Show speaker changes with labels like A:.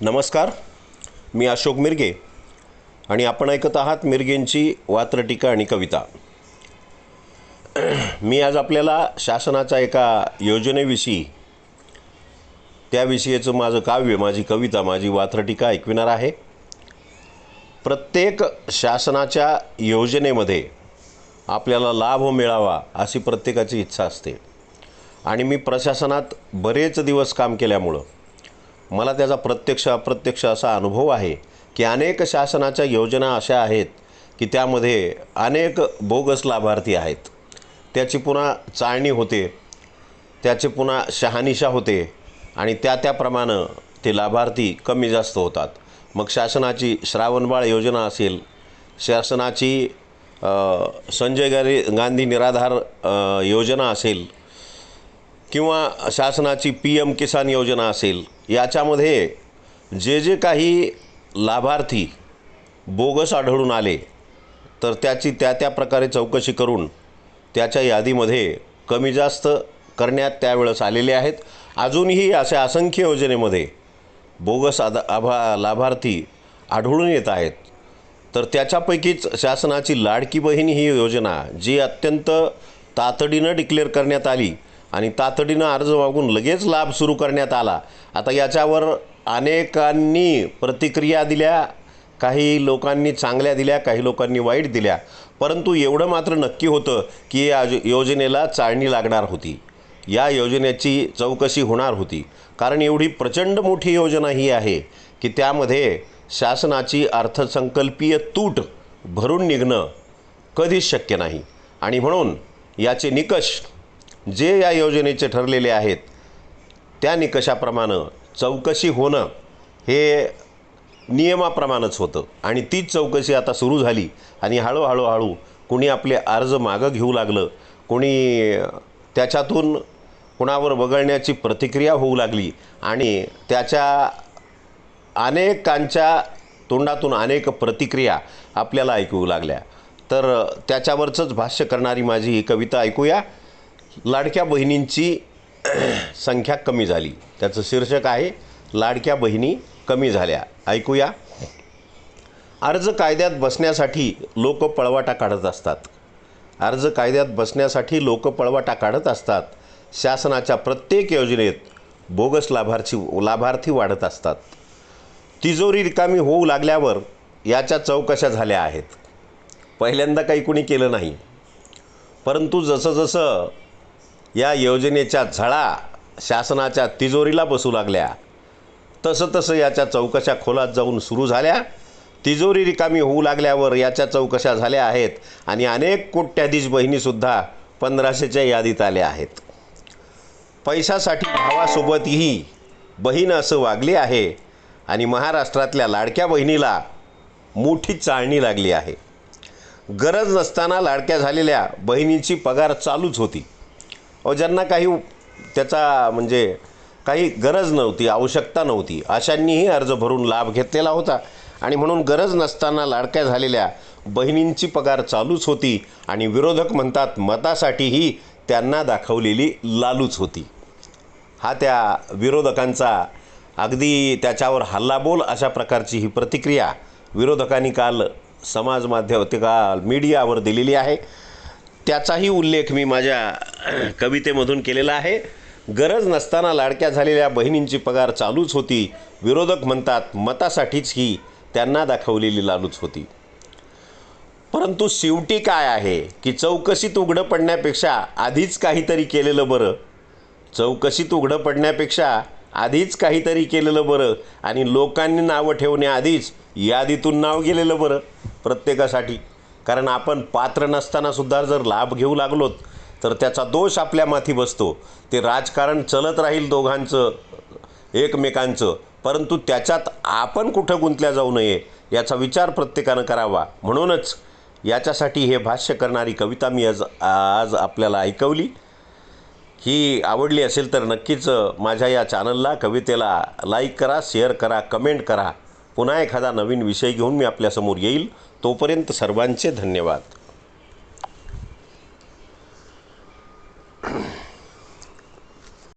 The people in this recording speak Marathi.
A: नमस्कार मी अशोक मिरगे आणि आपण ऐकत आहात मिरगेंची वात्रटीका आणि कविता. मी आज आपल्याला शासनाच्या एका योजनेविषयी त्याविषयीचं माझं काव्य माझी कविता माझी वात्रटीका ऐकविणार आहे. प्रत्येक शासनाच्या योजनेमध्ये आपल्याला लाभ मिळावा अशी प्रत्येकाची इच्छा असते. आणि मी प्रशासनात बरेच दिवस काम केल्यामुळं मला त्याचा प्रत्यक्ष अप्रत्यक्ष असा अनुभव आहे की अनेक शासनाच्या योजना अशा आहेत की त्यामध्ये अनेक बोगस लाभार्थी आहेत. त्याची पुन्हा चाळणी होते त्याचे पुन्हा शहानिशा होते आणि त्या त्याप्रमाणे ते लाभार्थी कमी जास्त होतात. मग शासनाची श्रावणबाळ योजना असेल शासनाची संजय गारी गांधी निराधार योजना असेल किंवा शासनाची पी एम किसान योजना असेल याच्यामध्ये जे जे काही लाभार्थी बोगस आढळून आले तर त्याची त्या त्या प्रकारे चौकशी करून त्याच्या यादीमध्ये कमी जास्त करण्यात त्यावेळेस आलेले आहेत. अजूनही अशा असंख्य योजनेमध्ये बोगस आदा आभा लाभार्थी आढळून येत आहेत. तर त्याच्यापैकीच शासनाची लाडकी बहीण ही योजना जी अत्यंत तातडीनं डिक्लेअर करण्यात आली आणि तातडीनं अर्ज मागून लगेच लाभ सुरू करण्यात आला. आता याच्यावर अनेकांनी प्रतिक्रिया दिल्या काही लोकांनी चांगल्या दिल्या काही लोकांनी वाईट दिल्या. परंतु एवढं मात्र नक्की होतं की या योजनेला चाळणी लागणार होती. या योजनेची चौकशी होणार होती. कारण एवढी प्रचंड मोठी योजना ही आहे की त्यामध्ये शासनाची अर्थसंकल्पीय तूट भरून निघणं कधीच शक्य नाही. आणि म्हणून याचे निकष जे या योजनेचे ठरलेले आहेत त्या निकषाप्रमाणे चौकशी होणं हे नियमाप्रमाणेच होतं. आणि तीच चौकशी आता सुरू झाली आणि हळूहळू हळू कुणी आपले अर्ज मागं घेऊ लागलं कोणी त्याच्यातून कुणावर वगळण्याची प्रतिक्रिया होऊ लागली आणि त्याच्या अनेकांच्या तोंडातून अनेक प्रतिक्रिया आपल्याला ऐकू लागल्या. तर त्याच्यावरचंच भाष्य करणारी माझी ही कविता ऐकूया. लाडक्या बहिणींची संख्या कमी झाली. त्याचं शीर्षक आहे लाडक्या बहिणी कमी झाल्या. ऐकूया. अर्ज कायद्यात बसण्यासाठी लोक पळवाटा काढत असतात. अर्ज कायद्यात बसण्यासाठी लोक पळवाटा काढत असतात. शासनाच्या प्रत्येक योजनेत बोगस लाभार्थी लाभार्थी वाढत असतात. तिजोरी रिकामी होऊ लागल्यावर याच्या चौकशा झाल्या आहेत. पहिल्यांदा काही कुणी केलं नाही. परंतु जसं जसं या योजनेच्या झळा शासनाच्या तिजोरीला बसू लागल्या. तसं तसं याच्या चौकशा खोलात जाऊन सुरू झाल्या. तिजोरी रिकामी होऊ लागल्यावर याच्या चौकशा झाल्या आहेत आणि अनेक कोट्याधीश बहिणीसुद्धा पंधराशेच्या यादीत आल्या आहेत. पैशासाठी भावासोबतही बहीण असं वागली आहे आणि महाराष्ट्रातल्या लाडक्या बहिणीला मोठी चाळणी लागली आहे. गरज नसताना लाडक्या झालेल्या बहिणींची पगार चालूच होती. अहो ज्यांना काही त्याचा म्हणजे काही गरज नव्हती आवश्यकता नव्हती अशांनीही अर्ज भरून लाभ घेतलेला होता. आणि म्हणून गरज नसताना लाडक्या झालेल्या बहिणींची पगार चालूच होती आणि विरोधक म्हणतात मतासाठीही त्यांना दाखवलेली लालूच होती. हा त्या विरोधकांचा अगदी त्याच्यावर हल्लाबोल अशा प्रकारची ही प्रतिक्रिया विरोधकांनी काल समाज माध्यम ते काल मीडियावर दिलेली आहे. त्याचाही उल्लेख मी माझ्या कवितेमधून केलेला आहे गरज नसताना लाडक्या झालेल्या बहिणींची पगार चालूच होती. विरोधक म्हणतात मतासाठीच ही त्यांना दाखवलेली लालूच होती. परंतु शेवटी काय आहे की चौकशीत उघडं पडण्यापेक्षा आधीच काहीतरी केलेलं बरं? चौकशीत उघडं पडण्यापेक्षा आधीच काहीतरी केलेलं बरं? आणि लोकांनी नावं ठेवण्याआधीच यादीतून नाव गेलेलं बरं प्रत्येकासाठी? कारण आपण पात्र नसतानासुद्धा जर लाभ घेऊ लागलोत तर त्याचा दोष आपल्या माथी बसतो. ते राजकारण चलत राहील दोघांचं एकमेकांचं. परंतु त्याच्यात आपण कुठं गुंतल्या जाऊ नये याचा विचार प्रत्येकानं करावा. म्हणूनच याच्यासाठी हे भाष्य करणारी कविता मी आज आज आपल्याला ऐकवली. ही आवडली असेल तर नक्कीच माझ्या या चॅनलला कवितेला लाईक करा शेअर करा कमेंट करा. पुन्हा एखादा नवीन विषय घेऊन मी आपल्यासमोर येईल. तोपर्यंत सर्वांचे धन्यवाद.